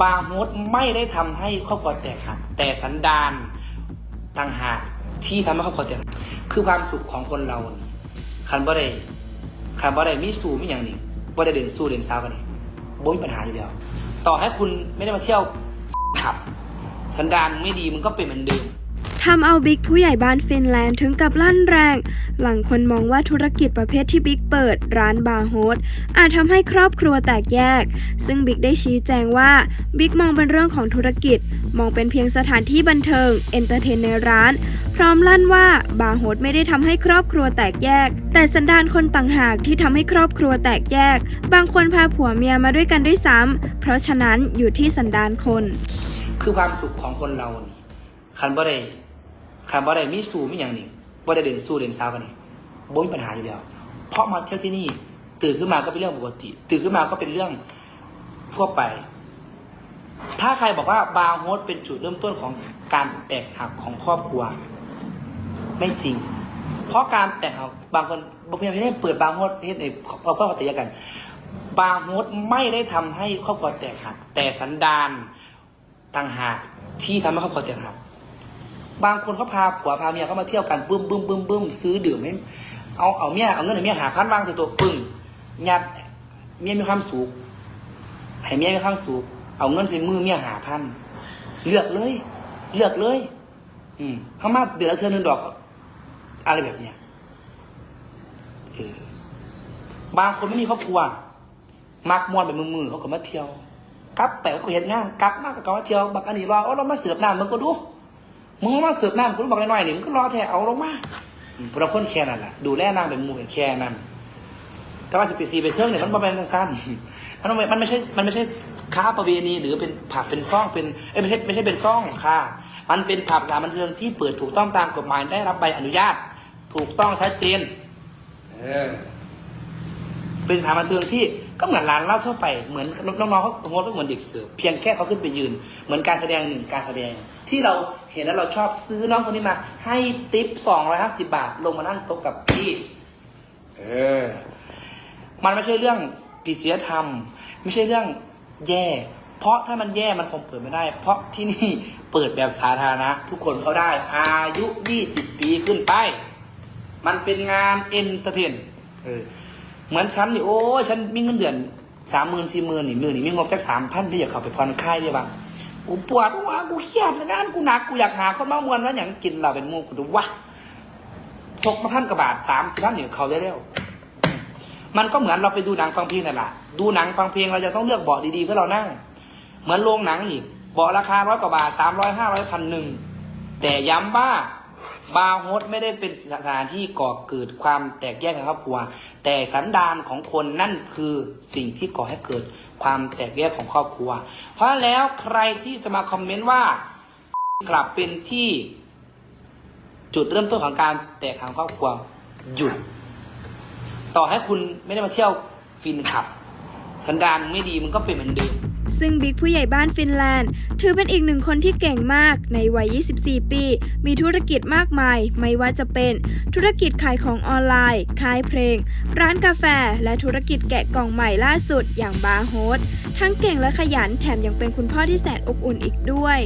ปาโฮสไม่ได้ทำให้ครอบครัวแตกหักแต่สันดานต่างหากที่ทำให้ครอบครัวแตกหักคือความสุขของคนเรา คันบ่ได้คันบ่ได้มีสู่มีอย่างนี้บ่ได้เด่นสู้เด่นซาวกันนี่บ่มีปัญหาอยู่แล้ว ต่อให้คุณไม่ได้มาเที่ยวขับ สันดานไม่ดีมันก็เป็นเหมือนเดิม ทำเอาบิ๊กผู้ใหญ่บ้านฟินแลนด์ถึงกับลั่นแรง หลังคนมองว่าธุรกิจประเภทที่บิ๊กเปิดร้านบาร์โฮสอาจทำให้ครอบครัวแตกแยก ซึ่งบิ๊กได้ชี้แจงว่าบิ๊กมองเป็นเรื่องของธุรกิจ มองเป็นเพียงสถานที่บันเทิงเอนเตอร์เทนในร้าน พร้อมลั่นว่าบาร์โฮสไม่ได้ทำให้ครอบครัวแตกแยก แต่สันดานคนต่างหากที่ทำให้ครอบครัวแตกแยก บางคนพาผัวเมียมาด้วยกันด้วยซ้ำเพราะฉะนั้นอยู่ที่สันดานคน คือความสุขของคนเราคันบ่ได้ คันบ่ได้มีสู่มีอย่างนี้บ่ได้เด่นสู้เด่นสาวกันนี่บ่มีปัญหาอยู่แล้ว เพราะมาเที่ยวที่นี่ ตื่นขึ้นมาก็เป็นเรื่องปกติ ตื่นขึ้นมาก็เป็นเรื่องทั่วไป ถ้าใครบอกว่าบาร์โฮสเป็นจุดเริ่มต้นของการแตกหักของครอบครัว ไม่จริง เพราะการแตกหักบางคนบางคนไม่ได้เปิดบาร์โฮสเฮ็ดในครอบครัวเขาแตกกัน บาร์โฮสไม่ได้ทำให้ครอบครัวแตกหัก แต่สันดานต่างหากที่ทำให้ครอบครัวแตกหัก บางคนเขาพาผัวพาเมียเขามาเที่ยวกันบึ้มบึ้มบึ้มบึ้มซื้อดื่มให้เอาเอาเมียเอาเงินให้เมียหาพันวางตัวตัวปึ้งยัดเมียมีความสุขให้เมียมีความสุขเอาเงินใส่มือเมียหาพันเลือกเลย เลือกเลย อืมเขามาเดือนละเทือนึงดอก อะไรแบบเนี้ยเออบางคนไม่มีครอบครัวมักมวนแบบมือๆเขาก็มาเที่ยวกลับไปก็เห็นงานกลับมากก็มาเที่ยวบักอันนี้รอเอาเรามาเสิร์ฟน้ำมึงก็ดู มึงมาเสิร์ฟน้ำกูบอกน้อยๆนี่มึงก็รอแท้เอาลงมาพวกเราคนแค่นั้นแหละดูแลนางเป็นมูเป็นแค่นั้นแต่ว่าสิบปีซีไปเชื่องเนี่ยมันบ่เป็นสั้นมันไม่มันไม่ใช่ มันไม่ใช่ค้าประเวณีหรือเป็นผับเป็นซ่องเป็นเอ้ยไม่ใช่ไม่ใช่เป็นซ่องค่ะ มันเป็นผับสถานบันเทิงที่เปิดถูกต้องตามกฎหมายได้รับใบอนุญาต ถูกต้องชัดเจนเออ เป็นสถานบันเทิงที่ก็เหมือนร้านเหล้าทั่วไปเหมือนน้องๆเขาโฮสต์ก็เหมือนเด็กเสิร์ฟเพียงแค่เขาขึ้นไปยืน เหมือนการแสดงหนึ่งการแสดง ที่เราเห็นแล้วเราชอบซื้อน้องคนนี้มา ให้ติปสองร้อยห้าสิบาท ลงมานั่งโต๊ะกับพี่ เออ มันไม่ใช่เรื่องปีเสียธรรม ไม่ใช่เรื่องแย่ เพราะถ้ามันแย่มันคงเปิดไม่ได้ เพราะที่นี่เปิดแบบสาธารณะ ทุกคนเขาได้ อายุยี่สิบปีขึ้นไป มันเป็นงานเอนเตอร์เทนเออ เหมือนฉันนี่โอ้ฉันมีเงินเดือนสามหมื่นสี่หมื่นนี่มือนี่มีงบจากสามพันที่อยากเข้าไปผ่อนคลายได้บ้างกูปวดหัวกูเครียดงานกูหนักกูอยากหาคนมามวนว่าอย่างกินเราเป็นมูกูดูวะพกมาพันกว่าบาทสามสิบพันเนี่ยเขาได้แล้วมันก็เหมือนเราไปดูหนังฟังเพลงนั่นแหละดูหนังฟังเพลงเราจะต้องเลือกเบาะดีๆเพื่อเรานั่ง เหมือนโรงหนังอีกเบาะราคาร้อยกว่าบาทสามร้อยห้าร้อยพันหนึ่งแต่ย้ำว่า บาร์โฮสไม่ได้เป็นสถานที่ก่อเกิดความแตกแยกในครอบครัว แต่สันดานของคนนั่นคือสิ่งที่ก่อให้เกิดความแตกแยกของครอบครัว เพราะแล้วใครที่จะมาคอมเมนต์ว่ากลับเป็นที่จุดเริ่มต้นของการแตกหักของครอบครัวหยุด ต่อให้คุณไม่ได้มาเที่ยวฟินขับ สันดานไม่ดีมันก็เป็นเหมือนเดิม ซึ่งบิ๊กผู้ใหญ่บ้านฟินแลนด์ ถือเป็นอีกหนึ่งคนที่เก่งมากในวัย 24 ปี มีธุรกิจมากมาย ไม่ว่าจะเป็นธุรกิจขายของออนไลน์ขายเพลง ร้านกาแฟ และธุรกิจแกะกล่องใหม่ล่าสุดอย่างบาร์โฮสทั้งเก่งและขยันแถมยังเป็นคุณพ่อที่แสนอบอุ่นอีกด้วย